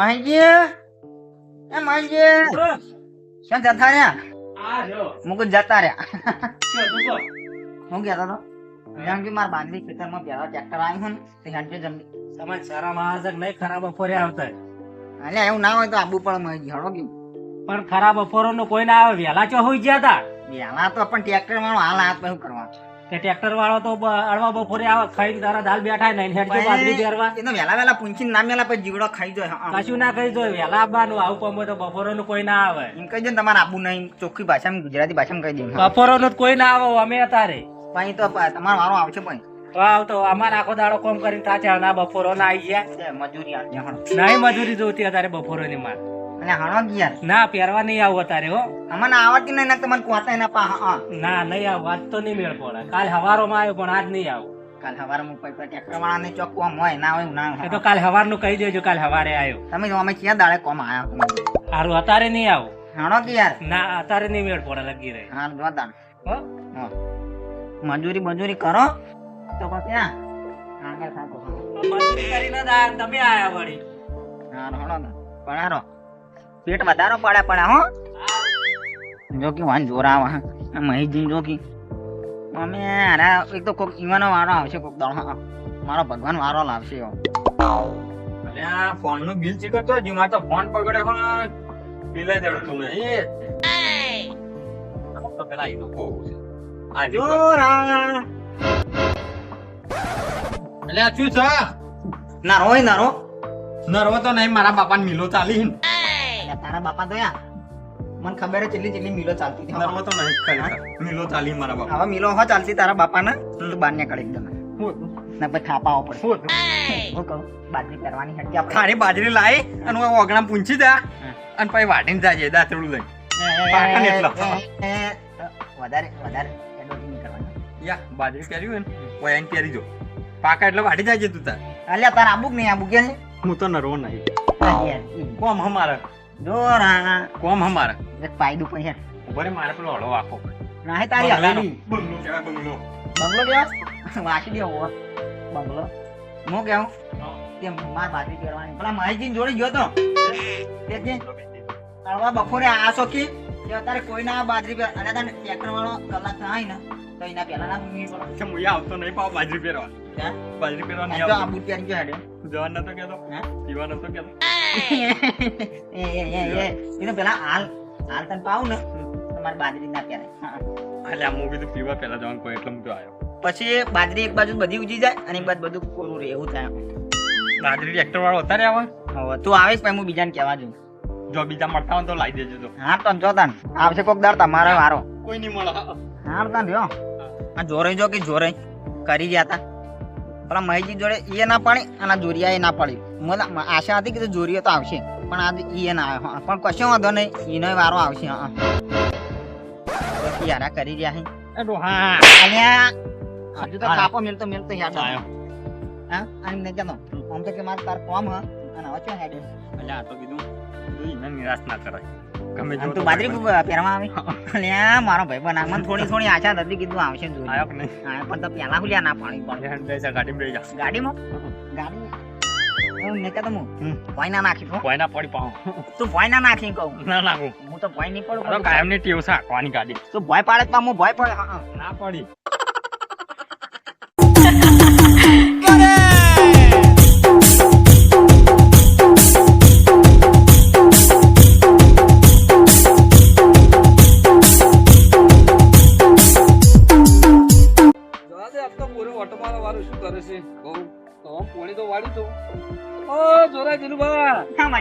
માહિતી એ માહિતી ક્યાં જતા રહ્યા? મુકુદ જતા રહ્યા? હું કહેતો હતો જાણ કે મારા બાંધવી ખેતરમાં પહેલા ટ્રેક્ટર આવ્યું ને હેડજો જલ્દી તમારે સારા જ નહીં ખરાબ બપોરે આવતા. એટલે એવું ના હોય તો આબુ પણ માહિતી હળો કે પણ ખરાબ બપોરો નો કોઈ ના આવે વહેલા ચો હોઈ ગયા હતા પહેલા તો પણ ટ્રેક્ટર વાળો હાલ હાથ શું કરવા કે ટ્રેક્ટર વાળો તો અડવા બપોરે આવે ખાઈને તારા દાલ બેઠા નહીં હેડજો બાજરી પહેરવા એ તો વેલા વહેલા પૂંછીને ના મેલા પછી જીવડો ખાઈ જાય કશું ના કહી દો વેલા આવવાનું આવું કોમો તો બપોરો નું કોઈ ના આવે. એમ કહી દે ને તમારે આબુ નહીં ચોખ્ખી ભાષામાં ગુજરાતી ભાષામાં કહી દે બપોરો નું કોઈ ના આવે અમે તારે પછી તો તમાર વારો આવશે પછી આવ તો અમારે આખો દાડો કોમ કરીને તાચા ના બપોરો ના આવી ગયા મજૂરી નહીં મજૂરી જોતી અત્યારે બપોરો ની માર. અને હણો ગિયર ના પહેરવા નહીં આવું અત્યારે હો. અમને આવડતી નહીં ને તમને કોતા એના પા હા. ના નહીં આવું વાત તો નહીં મેળ પડે. કાલ હવારોમાં આવ્યો પણ આજ નહીં આવું. કાલ સવારે હું પછી ટ્રેક્ટર વાળાને ચોક કોમ હોય ના હોય ના એ તો કાલ હવારનું કહી દેજો કાલ હવારે આવ્યો. તમે અમે ક્યાં દાડે કોમ આયા સારું અત્યારે નહીં આવું. હણો કે યાર ના અત્યારે નહીં મેળ પડે લગી રહે. હા જો હો? મજૂરી મજૂરી કરો. તો ક્યાં? આગળ થાકો. મજૂરી કરીને તમે આયા વળી. હા હણો ના પણ હારો. પેટ વધારો પડે પડે હો. જો કે વાન જોર આવે હા. આ મહેશજી જો કે અમે હારા એક તો કોક ઈવાનો વારો આવશે કોક દાડો મારો ભગવાન વારો લાવશે અલ્યા ફોનનું બિલ ચેક કરતો જી મારે ફોન પકડે પણ બિલ જ અડતું નહીં તો પેલા ઈ લોકો આ જો જોરા અલ્યા શું છે? નારો હોય નારો નરવો તો નહીં મારા બાપાને મિલો ચાલી ને એટલે તારા બાપા તો યા મને ખબર છે ચેટલી ચેટલી મિલો ચાલતી હતી. નરવો તો નહીં ખરેખર મિલો ચાલી મારા બાપા. હવે મિલો હો ચાલતી તારા બાપાના? તું બહાર નીકળી એકદમ. ને પછી થાપાવો પડે હું કહું બાજરી કરવાની હટકી આપણે. ખારી બાજરી લાવી અને હું ઓગણા પૂંછી દા અને પછી વાટીને જાય દાંતરડું લઈ. પાકા ને એટલા. વધારે વધારે નહીં કરવાની. યા બાજરી પહેર્યું ને ઓય આઈને જો. પાકા એટલે વાટી જાય તું તાર. અલ્યા તારા આબુક નહીં આબુ કે હું તો નરો નહીં. કોમ હમારે. જોરા કોમ હમારે એક પાયદું પણ હેઠ ઊભો મારે પેલો હળો આખો. નાહે તારી હવેલી બંગલો કેવા બંગલો. બંગલો કેવા? વાંચી દેવો બંગલો. હું કેવું? તે માર બાજરી કરવાની પેલા માહિતી જોડે ગયો તો. તે કે હળવા બપોરે આ શોખી કે અત્યારે કોઈ ના બાજરી પર અને તને ટ્રેક્ટર વાળો કલાક થાય ને તો એના પહેલા ના મૂવી પડો. કે મુયા આવતો નહીં પાવ બાજરી પહેરવા. હે? બાજરી પહેરવા નહીં આવતો આ બુટ પહેરી ગયો હેડે જવાન નતો કેતો હે? પીવા નતો કેતો એ એ એ એ એ તો પેલા હાલ હાલ તને પાવું ને તમારે બાજરી ના પહેરાય હા. અલ્યા હું કીધું પીવા પહેલા જવાનું કોઈ એટલે હું આવ્યો પછી બાજરી એક બાજુ બધી ઉજી જાય અને એક બાજુ બધું કોરું રહે એવું થાય. બાજરી ટ્રેક્ટર વાળો અત્યારે આવે? હવે તું આવીશ પછી હું બીજાને કહેવા જઉં જો બીજા મળતા હોય તો લાવી દેજો તો. હા તો જો તાન આવશે કોક દાડ તમારો વારો. કોઈ નહીં મળે. હા તાન રહ્યો આ જોરે જો કે જોરે કરી ગયા તા પેલા મહીજી જોડે એ ના પાડી અને જોરિયા એ ના પાડી. મને આશા હતી કે જોરિયો તો આવશે પણ આજે એ ના આવ્યો. પણ કશો વાંધો નહીં એનો વારો આવશે યારા કરી રહ્યા હે. અલ્યા હજુ તો કાપો મેલ તો મેલ તો યાદ આયો. હા અને ને કહેતો આમ તો કે મારે તાર કોમ હ. અને હવે હેડે? અલ્યા તો કીધું નિરાશ ના કરાય. ગમે તેવો તો બાદરી પહેરવા આવી? અલ્યા મારો ભાઈ પણ મને થોડી થોડી આશા હતી કીધું આવશે જો આયો કે નહીં? હા પણ તો પહેલા હુલ્યા ના પાણી. પણ જા ગાડીમાં લઈ જા. ગાડીમાં? ગાડી? હું નહીં કહેતો હું હમ. ના નાખી. કોઈ ના પડી પાઉં તું ભોય ના નાખી કહું. ના નાખું. હું તો ભોય નહીં પડું આ તો કાયમની ટેવ છે હાંકવાની ગાડી? તું ભોય પાડે તો હું ભોય પડે. ના પડી.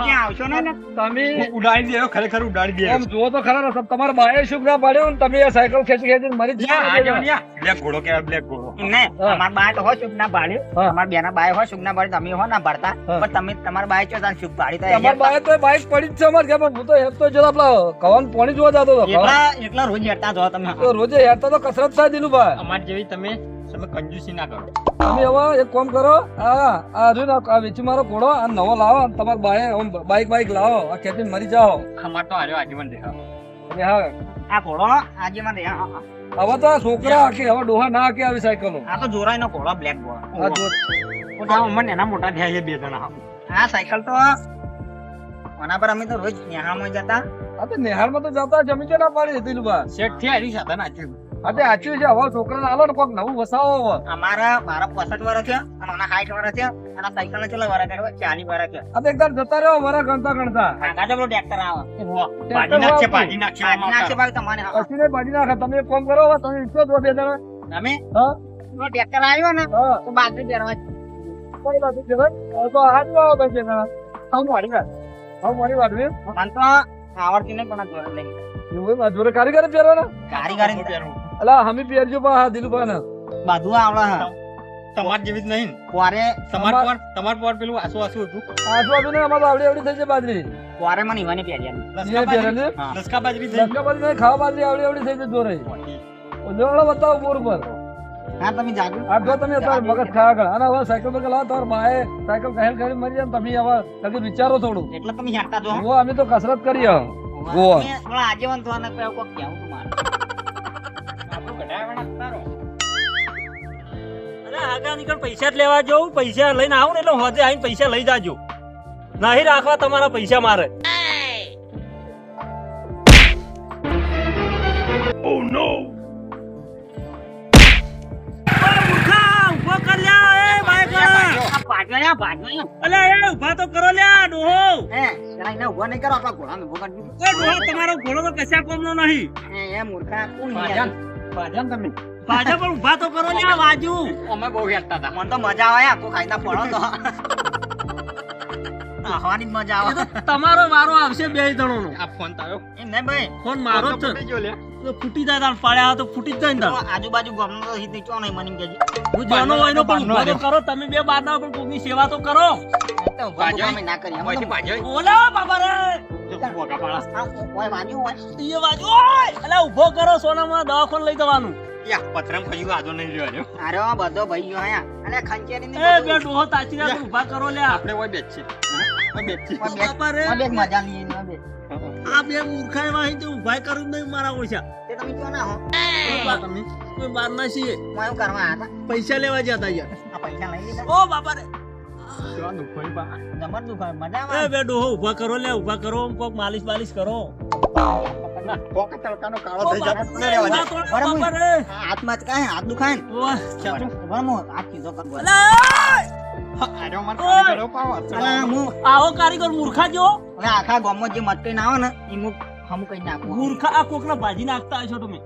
હા, આવશો ને તમે ઉડાડી દેયો ખરેખર ઉડાડી આમ જુઓ તો ખરા રસ્તા. તમારા બાએ શું ના પાડ્યો ને તમે સાયકલ ખેંચી ખેંચીને મરી જ યા, આ ગયા. બ્લેક ઘોડો કહેવાય બ્લેક ઘોડો એમને અમાર બાય તો હોય શુભ ના પાડ્યું. અમાર બેના બાય હોય શુભ ના પાડ્યું તમે હો ના પાડતા. પણ તમે તમારા બાય ચો તાન શુભ પાડી તો તમારા બાએ તો બાઈક પડી જ છે અમારે પણ હું તો કવાન પોણી જોવા જતો હતો એકલા એકલા રોજ હેરતા જો તમે. તો રોજે તો કસરત થાય દિલુભાઈ. અમાર જેવી તમે તમે કંજૂસી ના કરો. તમે હવે એક કામ કરો. આ આ જો ને આ વેચી મારો ઘોડો આ નવો લાવો અને તમાર બાએ બાઈક બાઈક લાવો. આ ખેંચીને મરી જાઓ. અમાર તો હાર્યો આજીવન દેખાવ. અરે હા. આ ઘોડો આજે હા, હા. હવે તો છોકરા આખી હવે ડોહા ના આખી આવી સાયકલો. આ તો જોરાય નો ઘોડો બ્લેક ઘોડો. આ જો આ અમને એના મોટા થયા છે બે જણા. આ સાયકલ તો આના પર અમે તો રોજ નેહાળમાં જતા. આ તો નેહાળમાં તો જતા જમી છે ના પડી દિલુભા શેઠથી આરી સાધન આચ્યું તે આચ્યું છે હવે છોકરાને આલો ને કોક નવું વસાવો હવે. અમારા મારા પોસઠ વર્ષ છે અને આના સાઠ વર્ષ છે અને સાયકલ ચેલા વર્ષ કાઢવા ચાલીસ વર્ષ છે અબે એકદમ જતા રહ્યો વરા ગણતા ગણતા. આગા તો ટ્રેક્ટર આવે. પાડી નાખશે પાડી નાખશે નાખશે ભાઈ તમારે હા. પછી ને પાડી નાખે તમે ફોન કરો હવે તમે ઈચ્છો તો બે જણા. તમે? હા. નો ટ્રેક્ટર આવ્યો ને તો બાજરી પહેરવા કોઈ નથી હવે તો હાથ આવો બે જણા. સૌ મોડી વાત હવે મારી વાત મને તો આવડતી નહીં પણ જોર લઈ એવું કારીગર પહેરવાના? કારીગર કારીગરી અલા હમી પહેરજો પા હા દિલુભા ને બાધુ આવડા હા. તમાર જેવી જ નહીં. કોરે તમાર પર તમાર પર પેલું આસુ આસુ હતું. આસુ આસુ ને અમારે આવડી આવડી થઈ છે બાજરી. કોરે મને ઈવાની પહેર્યા એ પહેરેલી લસકા બાજરી થઈ. લસકા બાજરી ખાવા બાજરી આવડી આવડી થઈ છે જોરે. ઓલો બતાવો બોર પર હા તમે જાગો. આ જો તમે અત્યારે મગજ ખાવા ગળ. અને હવે સાયકલ પર લાવો તાર માએ સાયકલ કહેલ કરી મરી જાય તમે હવે તમે વિચારો થોડું. એટલે તમે હેડતા જો જો અમે તો કસરત કરી હવે. ગોવા. તમે થોડા કોઈ કોક કેવું તું આગા નીકળ પૈસા જ લેવા જવું પૈસા લઈને આવું ને એટલે હોજે આવીને પૈસા લઈ જાજો. નહીં રાખવા તમારા પૈસા મારે. ઊભા તો કરો લ્યા ડોહો ઊભો નહીં કરો આપણા ઘોડો તો કશા કોમનો નહીં એ મૂર્ખા કોણ ભાજન તમે. પાછા પણ ઊભા તો કરો લ્યા વાજુ. અમે બહુ હેડતા હતા. મને તો મજા આવે આખો ખાઈતા પડો તો. હવાની મજા આવે. તમારો વારો આવશે બે જણોનો. આ ફોન તારો એમ નહીં ભાઈ ફોન મારો જ છે. ફૂટી લે ફૂટી જાય તાર પાડ્યા તો ફૂટી જ જાય ને આજુબાજુ ગામનો તો હિત ચો નહીં મને કેજી હું જાનો હોય નો પણ ઊભા તો કરો તમે બે બાર ના પણ કોકની સેવા તો કરો. તો ઊભા અમે ના કરીએ ઓલા બાબા રે! આ કોઈ વાંજ્યું હોય એ બાજુ ઓય અલા ઊભો કરો સોનામાં દવાખાને લઈ જવાનું. યા પથરમ ખયું આજો નહીં રહ્યો રહ્યો. અરે બધો ભાઈ ગયો આયા અરે ખંચેરી ની એ બે ડોહો તાચી રહ્યા ઊભા કરો લ્યા. આપણે ઓય બેસીએ. ઓય બેસીએ. બાપા રે. બે મજા નહીં એની બે આ બે મૂર્ખાઈ વાહી તો ઊભા કરું નહીં મારા ઓછા. તે તમે ક્યાં ના હો? કોઈ બાર ના છીએ. કરવા પૈસા લેવા જતા યાર. આ પૈસા લઈ લીધા? ઓ બાપા રે. બા. દુખાય એ કરો લે કરો કોક માલિશ બાલિશ કરો ના, કોક તડકાનો કાળો થઈ જાય. ને રહેવા દે. ઊભા કરો, બરાબર. બાપા રે આ હાથમાં જ કાંઈ હાથ દુખાય ને ઓય. હાથ કીધો કરવો અલા આર્યો મને ઓય. પાવો. અલા હું આવો કારીગર મૂર્ખા જો હવે આખા ગામમાં જે મટકી ના આવે ને એ હું હમું કઈ નાખું મૂર્ખા આ કોકના ભાજી નાખતા છો તમે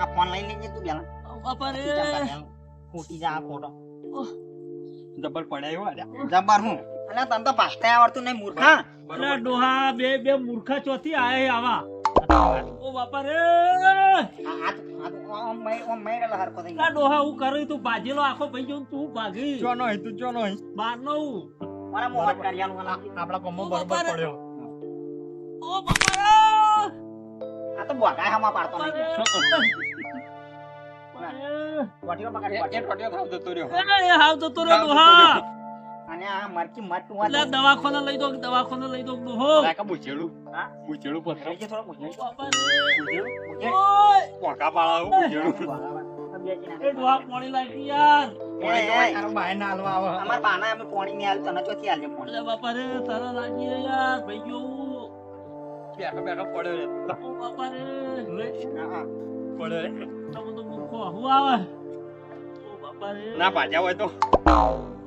આ ફોન લઈ લેજે તું પેલા રે જા ફોટો જબર પડાયો. જબર હું? અલા તને તો પાસ્તા આવડતું નહીં મૂર્ખા. અલા ડોહા બે બે મૂર્ખા ચોથી આયા આવા. ઓ બાપા રે. ડોહા હું કર્યું તું ભાજેલો આખો ભાઈ જો તું ભાગી? જો નહીં, તું જો નહીં. બાર નો મારા મોહ કર્યાનું આપણા ગામમાં બરોબર પડ્યો. ઓ બાપા રે. આ તો બોગાય હમા પાડતો નહીં. પકડ થાવ જતો રહ્યો. એ હાવ જતો રહ્યો અને આ. દવાખાને લઈ દો દવાખાને લઈ દો. હા? જે થોડો. બાપા. ઓય. એ પાણી લાગી યાર બહાર ના હાલવા આવે. અમાર બાના અમે પોણી ની આલ તને ચોથી આલજે પોણી બાપા રે તારા લાગી યાર ભાઈ જો બેઠો બેઠો પડ્યો રે. બાપા રે હા, હા. પડ્યો રે. તમે તો મૂર્ખો હું આવે? ઓ ના ભાજ્યા હોય તો.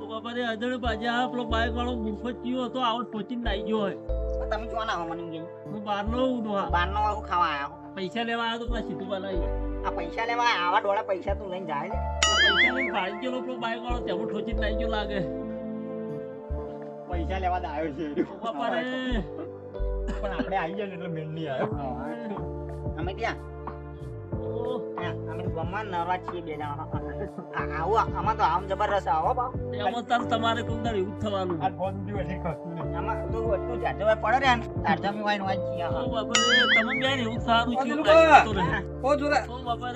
ઓ બાપા રે બાજા પેલો બાઈક વાળો મૂર્ખો ચીયો હતો આવો પોચીને નાઈ ગયો હોય. તમે જો ના હો મને કેમ હું બહાર નો હું. બાર નો હું ખાવા આયા? પૈસા લેવા આવ્યો તો પછી સીધું બનાવી આ પૈસા લેવા આવા ડોળા પૈસા તું લઈને જાય છે પૈસા લઈને ભાડી ગયેલો પેલો બાઈક વાળો તેવું ઠોચીને નાઈ ગયો લાગે. પૈસા લેવા આવ્યો છે. ઓ બાપા રે પણ આપણે આવી ગયા એટલે મેળ નહીં આવ્યો. અમે ત્યાં ઓ, ગામમાં નવરા છીએ બે જણા આ- આવું આમાં તો આમ જબરદસ્ત આવો બા. એમાં તાર તમારે દાડે એવું થવાનું. આ ફોન બી છે આમાં તો તું જાજો ભાઈ પડે રે ને. તાર જમી વાઈન વાઈ છીએ ઓ બાબા તમે બેન એવું સારું છે. ઓ જોરા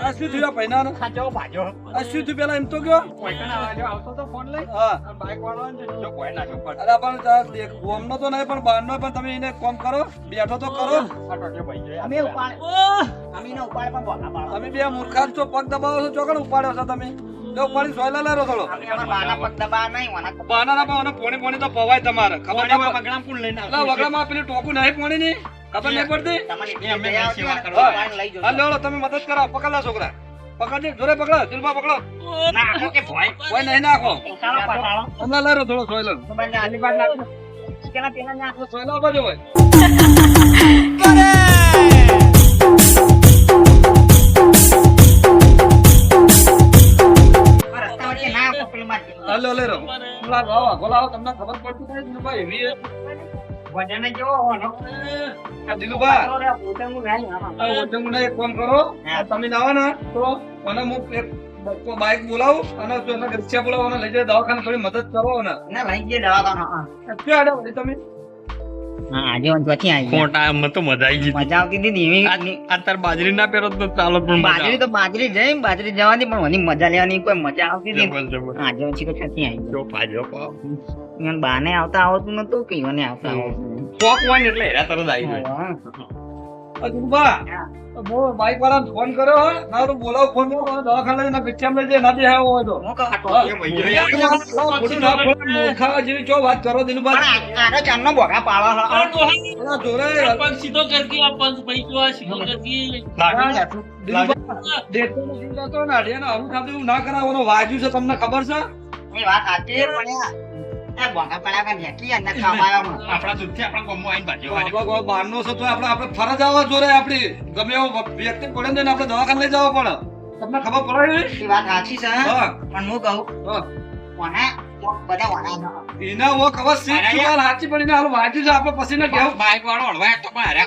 આ શું થયું પૈનાનો ખાજો ભાજો. આ શું થયું પેલા એમ તો ગયો? કોઈકના અવાજો આવતો તો ફોન લઈ. હા. બાઈક વાળો ને જો કોઈ નાખ્યો પર અરે પણ તાર દેખ ગોમનો તો નહીં પણ બહારનો પણ તમે એને કોમ કરો બેઠો તો કરો. આ ટોટ્યો ભાઈ અમે ઉપાડ ઓ ઉપાડ તમે બે મૂર્ખા છો પગ દબાવો છો ચોકડ ઉપાડ્યો છો તમે. જો પાણી સોયલા લેરો થોડો. બાના ના પાવાના પોણી પોણી તો પવાય તમારે. ખબર લઈને વગડામાં પેલું ટોકું નહીં પોણી ની? ખબર નહીં પડતી? હા તમે મદદ કરો. પકડલા છોકરા. પકડ દે જોરે પકડો દિલમાં પકડો. ના કે ભોય? કોઈ નહીં નાખો. હમણાં લેરો થોડો સોયલો. સોયલો બાજુ હોય. વચ્ચે ના આપો પેલું મારી હાલો. લેરો હમણાં લાવો બોલાવો તમને ખબર પડતી નહીં દિલુભાઈ એવી વજન જેવો હોનો આ દિલુભા તો રે પોતાનું નહીં આમાં. આ ઓઢમુંડા એક કામ કરો. તમે આવો ને તો મને હું એક બાઈક બોલાવું અને રિક્ષા બોલાવો લઈ જાય દવાખાને થોડી મદદ કરો ને. લઈ ગયા દવાખાના ક્યાં આડે તમે? હા આજે આવી ખોટા મને તો મજા આવી ગઈ મજા આવતી હતી ધીમી આ બાજરી ના પહેરો તો ચાલો પણ બાજરી તો બાજરી જઈ બાજરી જવાની પણ મને મજા લેવાની કોઈ મજા આવતી હતી. છીકો છતી આવી જો પાજો બાને આવતા આવતું નતું કે ઈવને આવતા આવતું શોખ હોય ને એટલે હેરા તરત આવી. બાઈક ફોન કર્યો હો. ના તો બોલાવો ફોન કરો અને લઈને રિક્ષા લઈ જાય ના દેખાયો હોય તો હું કહું આ હા. ટોપી ખોટું ના ખોટું મૂર્ખા જેવી ચો વાત કરો દિલુભા આનો ચાંદનો બોગા પાડો હો. પેલા સીધો કરતી આ પંચ પૈસો આ સીધો કરતી દિલુભા નથી જતો ને અઢિયાને આવું થતું ના કરાવવાનો વાજ્યું છે તમને ખબર છે વાત સાચી પણ ને પડીને હાલ વાંચ્યું આપણે પછી ને કેવું બાઈક વાળો હળવાય તો પણ હાર્યા.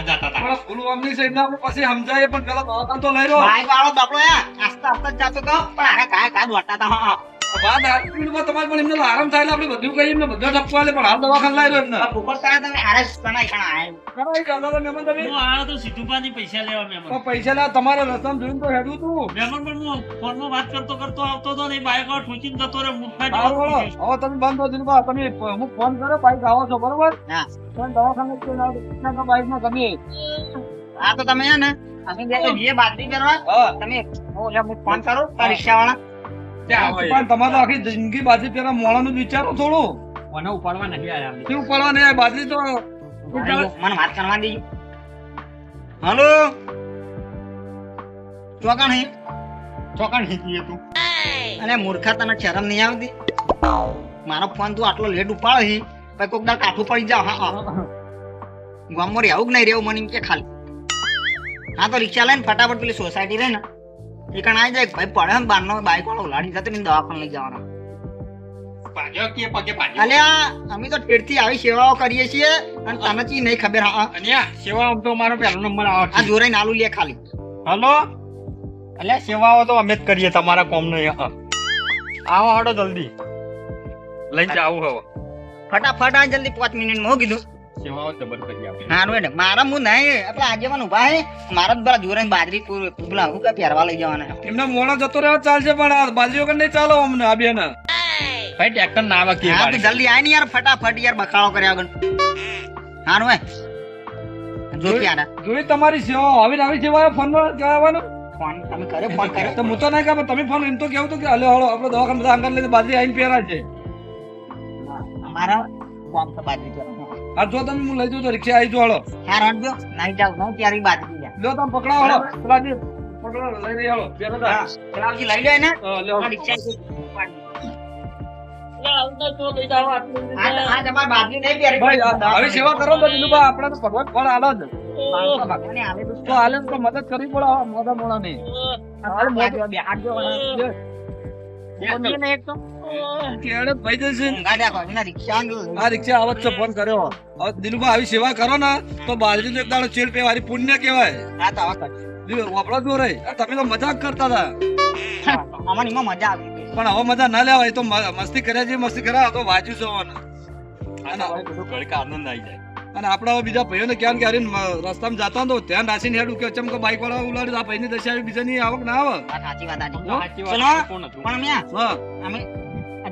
જતા હતા. પણ ફૂલ વામની છે એમને પછી સમજાય પણ પેલા દવાખાન તો લઈ રહ્યો બાઈક વાળો બાપડો આસ્તા આસ્તા જાતો તો પણ કાય કાય દોડતા હતા વાત હાચી તમારે પણ એમને આરામ થાય એટલે આપણે બધું કહીએ એમને બધા ઠપકો આલે પણ હાલ દવાખાને લઈ રહ્યો એમને. આ ફૂકટ તમે કણાય કણા તો હું તો સીધું પૈસા લેવા તો પૈસા તમારે રસ્તામાં જોઈને તો હેડું તું. મહેમાન પણ હું ફોનમાં વાત કરતો કરતો આવતો તો ને બાઈક જતો રે હવે તમે બંધ હો દિલબા તમે હું ફોન કરો બાઈક આવો છો બરોબર? હા. પણ દવાખાને કોઈ ના તમે. આ તો તમે હે ને અમે બે તો કરવા તમે હું ફોન કરો રિક્ષા વાળા. પણ તમારે આખી જિંદગી બાજરી પેલા મોણાનું વિચારો થોડું. મને ઉપાડવા નથી આવ્યા શું ઉપાડવા નહીં બાજરી તો મને વાત કરવા દેજો હલો? ચોકાણ હે ચોકાણ હીકીએ તું. અને મૂર્ખા તને શરમ નહીં આવતી? મારો ફોન તું આટલો લેટ ઉપાડે છે પછી કોક દાડ કાઠું પડી જાવ. હા હા. ગામમાં રહેવું કે નહીં રહેવું મને કે ખાલી. હા તો રિક્ષા લઈને ફટાફટ પેલી સોસાયટી રહે ને. એ કણ આવી જાય ભાઈ પડે ને બારનો બાઈક વાળો ઉલાડી જતો ને દવાખાને લઈ જવાનો. ભાજો કે પગે ભાજો. અલે અમે તો ઠેરથી આવી સેવાઓ કરીએ છીએ અને તને ચી નહીં ખબર હા હા. અને આ સેવાઓ તો મારો પહેલો નંબર આવે આ છે. જોરે નાલું લે ખાલી. હલો? અલ્યા સેવાઓ તો અમે જ કરીએ તમારા કોમ નહીં આવો હડો જલ્દી. લઈ જાવ હવે. ફટાફટ આ જલ્દી પાંચ મિનિટમાં કીધું. સેવાઓ જબર કરી આપી. હારું એટલે મારા હું નહીં એટલે આજે મને ઊભા હે. મારા જ પેલા જોરે બાજરી પેલા હું કે પહેરવા લઈ જવાના એમને મોણા જતો રહેવા ચાલશે પણ આ બાજરી વગર નહીં ચાલો અમને આ બેન. ભાઈ ટ્રેક્ટર ના આવે કે હા જલ્દી આય ને યાર ફટાફટ યાર બખાડો કર્યા વગર. હારું હે. જો ક્યારે જોઈ તમારી સેવા આવી આવી સેવા ફોનમાં કહેવાનું ફોન તમે કર્યો ફોન કરે તો હું તો નહીં કહે તમે ફોન એમ તો કેવું તો કે હલો હલો આપણે દવાખાના બધા અંગર લઈને બાજરી આવીને પહેરા છે. અમારા કોમ તો બાજરી કરો આ જો તમે હું લઈ જઉં તો રિક્ષા આવી જો હળો હા રણજો નહીં જાવ હું ત્યારે જા લ્યો તમે પકડાવો હળો પેલા પકડો લઈ રહી હળો પહેરો તા. પેલાજી લઈ લે ને લો રિક્ષા મદદ કરવી પડે મોટા ને એક તો કેળે ભાઈ જશે ઊંઘાડ્યા રિક્ષા આ રિક્ષા આવત છે ફોન કર્યો. હવે દિલુભા આવી સેવા કરો ને તો બાજરી એક દાડો ચેડ પેવારી પુણ્ય કહેવાય. આ તો આવા વાપરો જો રે? તમે તો મજાક કરતા હતા. અમને મજા આવી પણ હવે મજા ના લેવાય તો મસ્તી કર્યા છે મસ્તી કર્યા તો વાંચ્યું છે અને આપડા હવે બીજા ભાઈઓને ક્યાં કે અરે મ- રસ્તામાં જતા તો ધ્યાન રાખીને હેડું કે ચમકો બાઈક વાળા ઉલાડી આ ભાઈની દશા બીજાની આવક ના આવે. સાચી વાત સાચી. સાચી વાત. ચલો. કોણ હતું? પણ અમે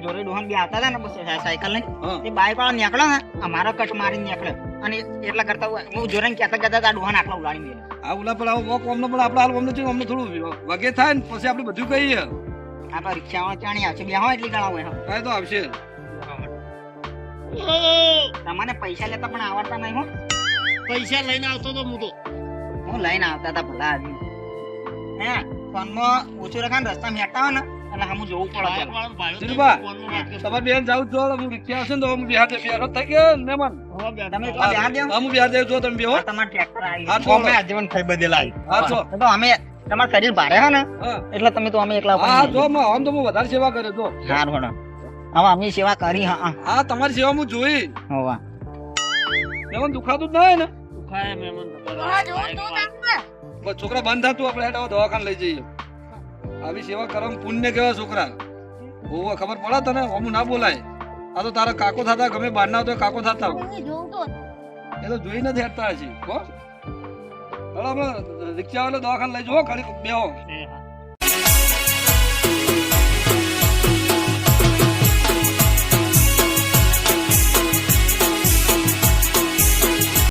જોડે ડોહન બે આવતા હતા ને બસ સાયકલ લઈને એ બાઈક વાળો નીકળ્યો ને અમારો કટ મારી નીકળ્યો અને એટલા કરતા હું જોડે કહેતા કહેતા આ ડોહન આટલા ઉડાડી મેલ્યો આ ઉલા પણ આવો વોક અમને પણ આપણે હાલ અમને છે અમને થોડું વગે થાય ને પછી આપણે બધું કહીએ. આ તો રિક્ષાવાળો ચાણી આવશે બે હોય એટલી ગળા હોય હા. તો આવશે. તમને પૈસા લેતા પણ આવડતા નહીં હો. પૈસા લઈને આવતો તો હું તો હું લઈને આવતા હતા ભલા આવી હે ફોનમાં ઓછું રખાને રસ્તા હેઠતા હોય ને. એટલે હમું જોવું પડે. બાઈક પેલા. વાળો ભાઈઓ તો દિલુભા, ફોનમાં વાત કરતો. તમારે બેન જાવ છો હું રિક્ષા આવશે ને તો હું બિહાર બિહાર થઈ ગયો ને મન હવે બેઠો. તમે તો બિહાર દેવ હા હું બિહાર દેવ છો તમે બેહો. તમારે ટ્રેક્ટર આવી હા, ગયું. તો- આજીવન હા છો તો અમે તમારું શરીર ભારે હે ને? એટલે તમે તો અમે એકલા હા જો આમ તો હું વધારે સેવા કરે તો. હવે અમે સેવા કરી હા હા. હા તમારી સેવા હું જોઈ. હોવા. એમાં દુખાતું જ ના હોય ને? દુખાય છોકરા બંધ થતું આપણે દવાખાને લઈ જઈએ. આવી સેવા કરમ પુણ્ય કેવા છોકરા હોવા ખબર પડે તને? અમું ના બોલાય. આ તો તારા કાકો થતા ગમે બહારના તો કાકો થતા. એ તો જોઈ નથી હતા હજી કો રિક્ષા વાળો દવાખાને લઈ જવો ખાલી બેહો.